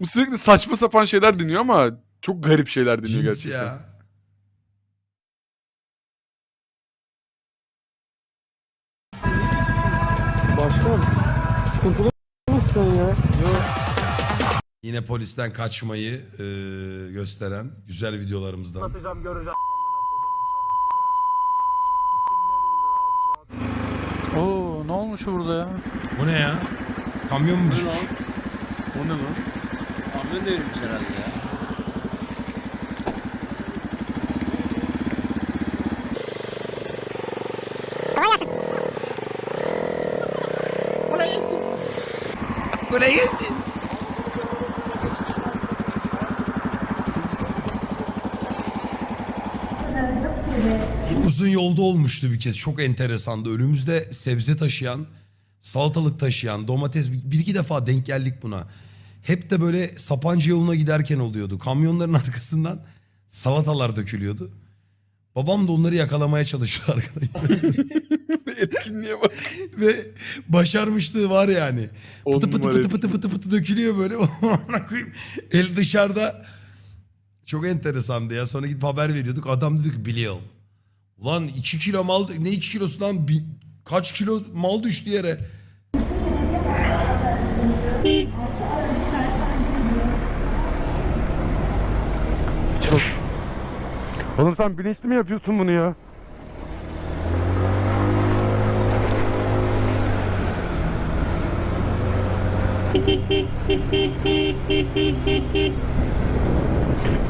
Bu sürekli saçma sapan şeyler deniyor ama çok garip şeyler deniyor Cins gerçekten. ya. Başkan sıkıntılı mısın ya? Yine polisten kaçmayı e, gösteren güzel videolarımızdan. Oo ne olmuş burada ya? Bu ne ya? Kamyon mu düşmüş? O ne lan? Kamyon devrilmiş herhalde ya. Kolay gelsin. Bu uzun yolda olmuştu bir kez. Çok enteresandı. Önümüzde sebze taşıyan, salatalık taşıyan, domates bir iki defa denk geldik buna. Hep de böyle Sapancı yoluna giderken oluyordu. Kamyonların arkasından salatalar dökülüyordu. Babam da onları yakalamaya çalışıyor arkadaşlar. Etkinliğe bak. Ve başarmışlığı var yani. On Pıtı pıtı numara pıtı pıtı pıtı pıtı dökülüyor böyle. Koyayım. El dışarıda. Çok enteresandı ya. Sonra gidip haber veriyorduk. Adam dedi ki biliyorum. Ulan 2 kilo mal ne 2 kilosu lan Bi- kaç kilo mal düştü yere. Oğlum sen bilinçli mi yapıyorsun bunu ya?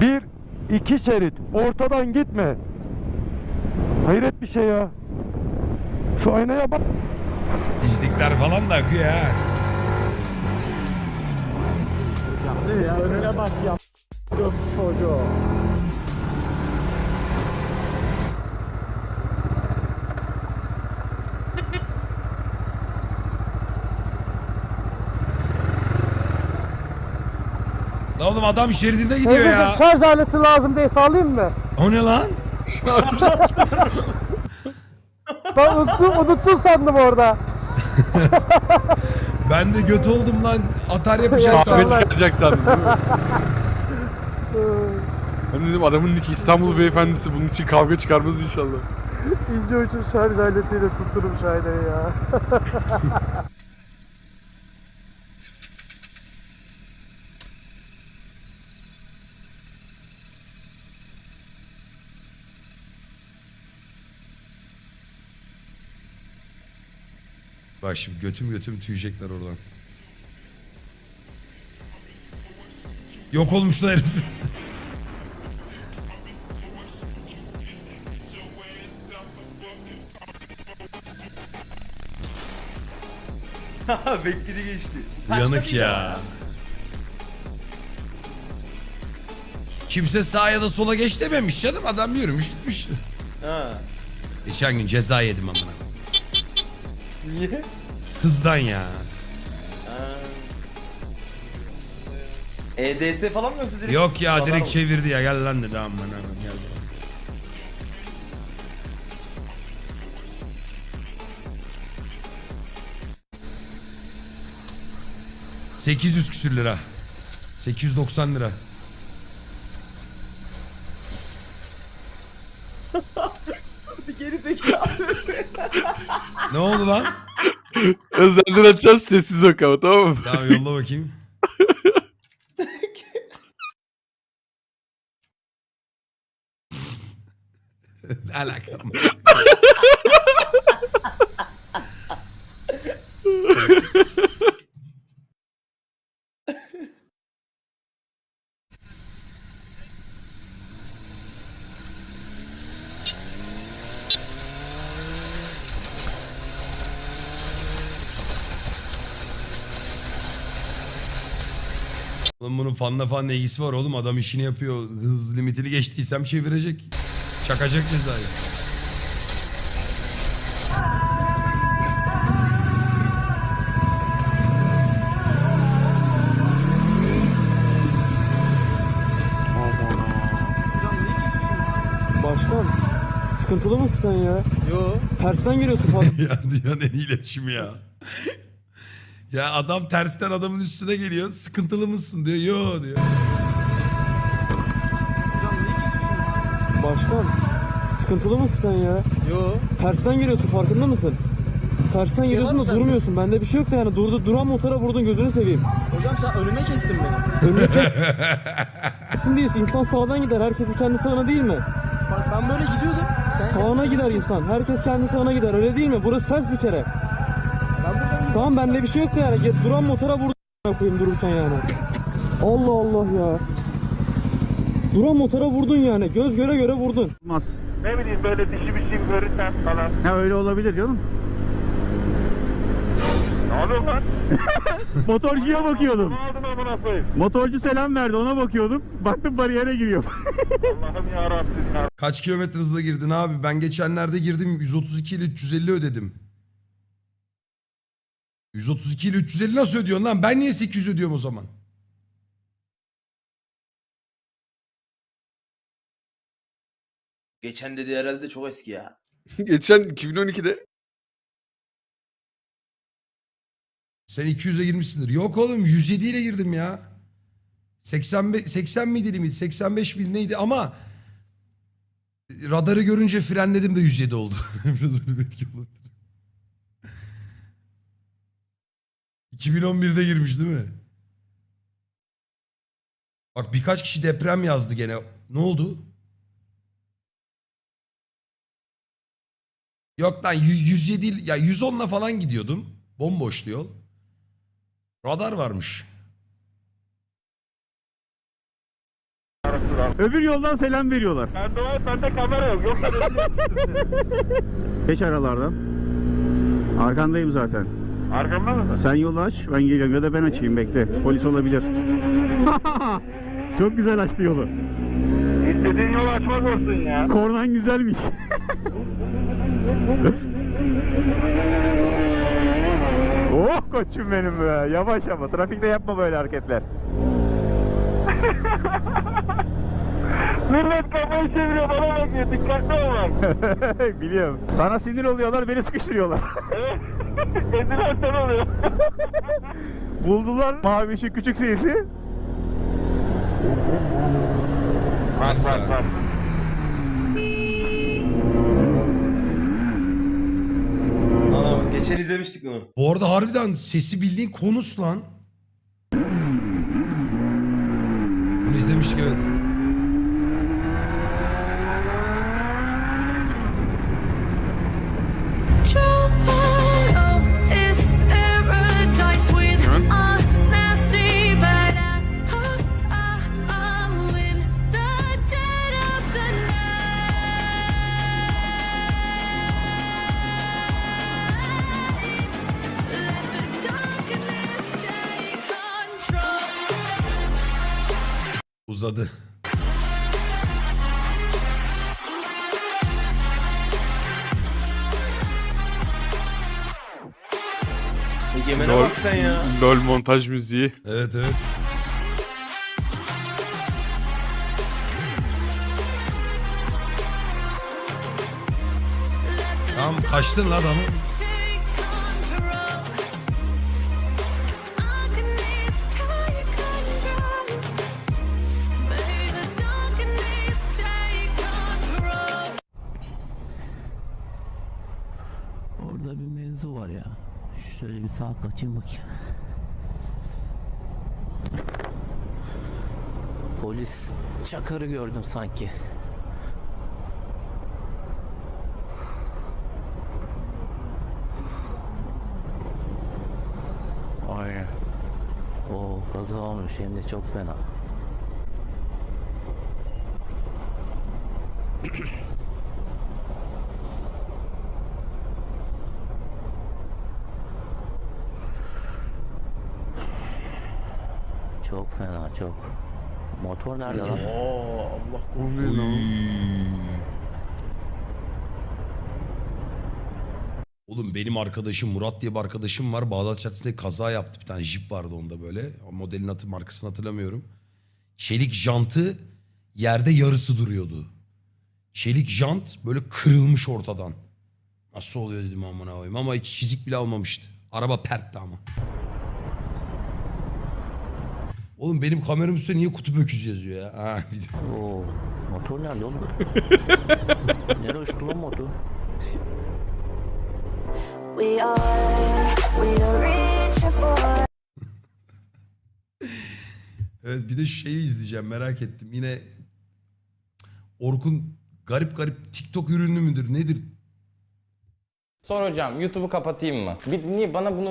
Bir, iki şerit. Ortadan gitme. Hayret bir şey ya. Şu aynaya bak. Dizlikler falan da akıyor ha. Ya önüne bak ya. Çocuğu. La oğlum adam şeridinde gidiyor ya. şarj aleti lazım diye sağlayayım mı? O ne lan? Ben unuttum, unuttun sandım orada. Ben de göt oldum lan. Atar yapacak Kahve sandım. çıkaracak sandım değil mi? Ben dedim adamın niki İstanbul beyefendisi bunun için kavga çıkarmaz inşallah. İnce uçun şarj aletiyle tutturum şahideyi ya. Bak şimdi götüm götüm tüyecekler oradan. Yok olmuşlar herif. Bekledi geçti. Uyanık ya. Kimse sağa ya da sola geç dememiş canım. Adam yürümüş gitmiş. Ha. Geçen gün ceza yedim amına. Niye? Hızdan ya. EDS falan mı yoksa direkt? Yok ya direkt oldu. çevirdi ya. Gel lan dedi amına. Gel. ...800 küsür lira. 890 lira. Geri zekalı. Ne oldu lan? Özelden açacağız sessiz oku ama tamam mı? Tamam yolla bakayım. ne alaka? Oğlum bunun fanla fan ilgisi var oğlum. Adam işini yapıyor. Hız limitini geçtiysem çevirecek. Çakacak cezayı. Başkan sıkıntılı mısın sen ya? Yo. Tersten giriyorsun falan. ya dünyanın en iyi iletişimi ya. Ya adam tersten adamın üstüne geliyor. Sıkıntılı mısın diyor. Yo diyor. Başkan sıkıntılı mısın sen ya? Yo. Tersten geliyorsun farkında mısın? Tersten şey geliyorsun var da durmuyorsun. Bende bir şey yok da yani durdu duran motora vurdun gözünü seveyim. Hocam sen önüme kestin beni. Önüne kesin değil. İnsan sağdan gider. Herkesin kendi sağına değil mi? Bak ben böyle gidiyordum. Sen Sağına gider insan. Herkes kendi sağına gider. Öyle değil mi? Burası ters bir kere. Tamam bende bir şey yok yani. Get- Duran motora vurdun a**ına koyayım dururken yani. Allah Allah ya. Duran motora vurdun yani. Göz göre göre vurdun. Olmaz. Ne bileyim böyle dişi bir şey görürsen falan. Ha öyle olabilir canım. Ne oluyor lan? Motorcuya bakıyordum. Ne aldın amına koyayım? Motorcu selam verdi ona bakıyordum. Baktım bariyere giriyor. Allah'ım yarabbim ya. Kaç kilometre hızla girdin abi? Ben geçenlerde girdim 132 ile 350 ödedim. 132 ile 350 nasıl ödüyorsun lan? Ben niye 800 ödüyorum o zaman? Geçen dedi herhalde çok eski ya. Geçen 2012'de Sen 200'e girmişsindir. Yok oğlum 107 ile girdim ya. 85 80 miydi limit? 85 miydi neydi ama radarı görünce frenledim de 107 oldu. Biraz öyle bir etki olabilir. 2011'de girmiş değil mi? Bak birkaç kişi deprem yazdı gene. Ne oldu? Yok lan yü- 107 il- ya 110'la falan gidiyordum. Bomboştu yol. Radar varmış. Öbür yoldan selam veriyorlar. Bende var bende kamera yok. Yoksa Geç aralardan. Arkandayım zaten. Arkamda mısın? Sen yolu aç ben geliyorum ya da ben açayım bekle. Polis olabilir. Çok güzel açtı yolu. İstediğin yolu açmak olsun ya. Kornan güzelmiş. oh koçum benim be. Yavaş ama trafikte yapma böyle hareketler. Millet kafayı çeviriyor bana bakıyor. Dikkatli ol bak. Biliyorum. Sana sinir oluyorlar beni sıkıştırıyorlar. Ezilen sen oluyor. Buldular mavi ışık küçük sesi. Varsa. Ana geçen izlemiştik bunu. Bu arada harbiden sesi bildiğin konus lan. Bunu izlemiştik evet. Uzadı. Egemen'e Lol. bak sen ya. LOL montaj müziği. Evet evet. Tamam kaçtın lan adamı. Şöyle bir sağa kaçayım bakayım. Polis çakarı gördüm sanki. Aynen. O kaza olmuş hem de çok fena. Çok fena çok. Motor nerede lan? Oğlum benim arkadaşım Murat diye bir arkadaşım var. Bağdat Caddesi'nde kaza yaptı. Bir tane jip vardı onda böyle. O modelin adı markasını hatırlamıyorum. Çelik jantı yerde yarısı duruyordu. Çelik jant böyle kırılmış ortadan. Nasıl oluyor dedim amına koyayım ama hiç çizik bile almamıştı. Araba pertti ama. Oğlum benim kameramın üstünde niye kutup öküzü yazıyor ya? Ha, video. Oo, motor nerede oğlum? Nereye uçtu lan motor? We are, we are reaching for. Evet bir de şu şeyi izleyeceğim merak ettim. Yine Orkun garip garip TikTok ürünlü müdür nedir? Sor hocam YouTube'u kapatayım mı? Bir, niye bana bunu